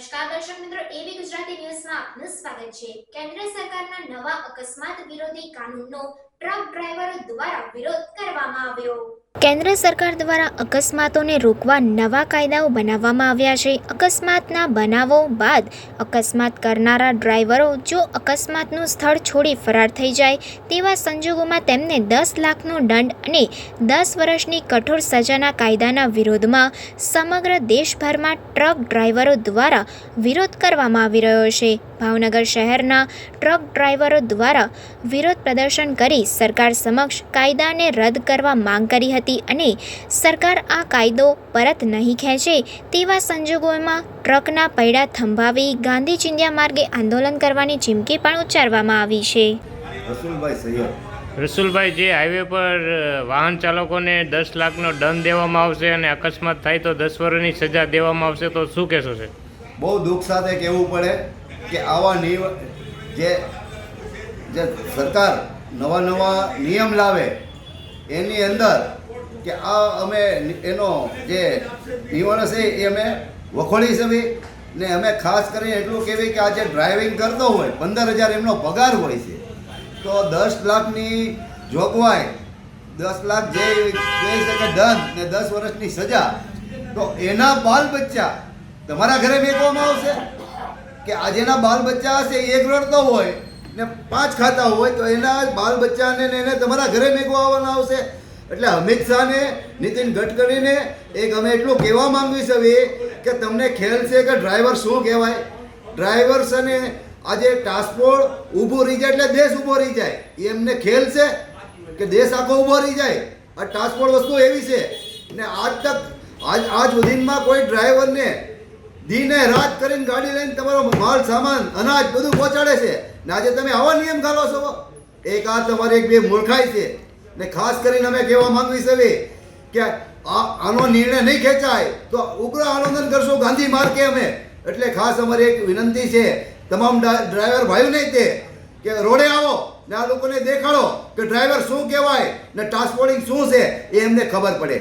નમસ્કાર દર્શક મિત્રો એબી ગુજરાતી ન્યૂઝમાં આપનું સ્વાગત છે. કેન્દ્ર સરકારના નવા અકસ્માત વિરોધી કાનૂનનો ટ્રક ડ્રાઈવરો દ્વારા વિરોધ કરવામાં આવ્યો. કેન્દ્ર સરકાર દ્વારા અકસ્માતોને રોકવા નવા કાયદાઓ બનાવવામાં આવ્યા છે. અકસ્માતના બનાવો બાદ અકસ્માત કરનારા ડ્રાઈવરો જો અકસ્માતનું સ્થળ છોડી ફરાર થઈ જાય, તેવા સંજોગોમાં તેમને દસ લાખનો દંડ અને દસ વર્ષની કઠોર સજાના કાયદાના વિરોધમાં સમગ્ર દેશભરમાં ટ્રક ડ્રાઈવરો દ્વારા વિરોધ કરવામાં આવી રહ્યો છે. ભાવનગર શહેરના ટ્રક ડ્રાઈવરો દ્વારા વિરોધ પ્રદર્શન કરી સરકાર સમક્ષ કાયદાને રદ કરવા માંગ કરી હતી અને સરકાર આ કાયદો પરત નહીં ખેંચે તેવા સંજોગોમાં ટ્રકના પૈડા થંભાવી ગાંધી ચિંધ્યા માર્ગે આંદોલન કરવાની ચીમકી પણ ઉચ્ચારવામાં આવી છે. રસુલભાઈ સૈયદ. રસુલભાઈ જે હાઈવે પર વાહન ચાલકોને દસ લાખનો દંડ દેવામાં આવશે અને અકસ્માત થાય તો દસ વર્ષની સજા દેવામાં આવશે તો શું કહેશો છે? બહુ દુઃખ સાથે કહેવું પડે. કે આવા નિયમ જે જે સરકાર નવા નવા નિયમ લાવે, એની અંદર કે આ અમે એનો જે નિવણ છે એ અમે વખોડી શકીએ ને અમે ખાસ કરીને એટલું કહેવી કે આ જે ડ્રાઇવિંગ કરતો હોય, પંદર હજાર એમનો પગાર હોય છે. તો દસ લાખની જોગવાઈ, દસ લાખ જે કહી શકે દંડ ને દસ વર્ષની સજા, તો એના બાલ બચ્ચા તમારા ઘરે મેકવામાં આવશે? કે આજેના જેના બાલ બચ્ચા હશે એક રડતો હોય ને પાંચ ખાતા હોય તો એના બાલ બચ્ચાને ને એને તમારા ઘરે મેકવા આવવાના આવશે. એટલે અમિત શાહને, નીતિન ગડકરીને એક અમે એટલું કહેવા માંગવી છે કે તમને ખ્યાલ છે કે ડ્રાઈવર શું કહેવાય? ડ્રાઈવર્સ અને આજે ટ્રાન્સપોર્ટ ઊભું રહી જાય એટલે દેશ ઊભો રહી જાય. એ એમને ખેલ છે કે દેશ આખો ઊભો રહી જાય. આ ટ્રાન્સપોર્ટ વસ્તુ એવી છે ને આજ તક, આજ આજ સુધીમાં કોઈ ડ્રાઈવરને દીને રાત કરીને ગાડી લઈને તમારો માલ સામાન, અનાજ બધું પહોંચાડે છે. ને આજે તમે આવા નિયમ ઘાલો છો? એક આ તમારી એક બે મૂર્ખાઈ છે. ને ખાસ કરીને અમે કહેવા માંગવી છે કે આનો નિર્ણય નહીં ખેંચાય તો ઉગ્ર આંદોલન કરશું ગાંધી માર્ગે અમે. એટલે ખાસ અમારી એક વિનંતી છે, તમામ ડ્રાઈવર ડ્રાઈવર ભાઈઓને તે, કે રોડે આવો ને આ લોકોને દેખાડો કે ડ્રાઈવર શું કહેવાય ને ટ્રાન્સપોર્ટિંગ શું છે એ એમને ખબર પડે.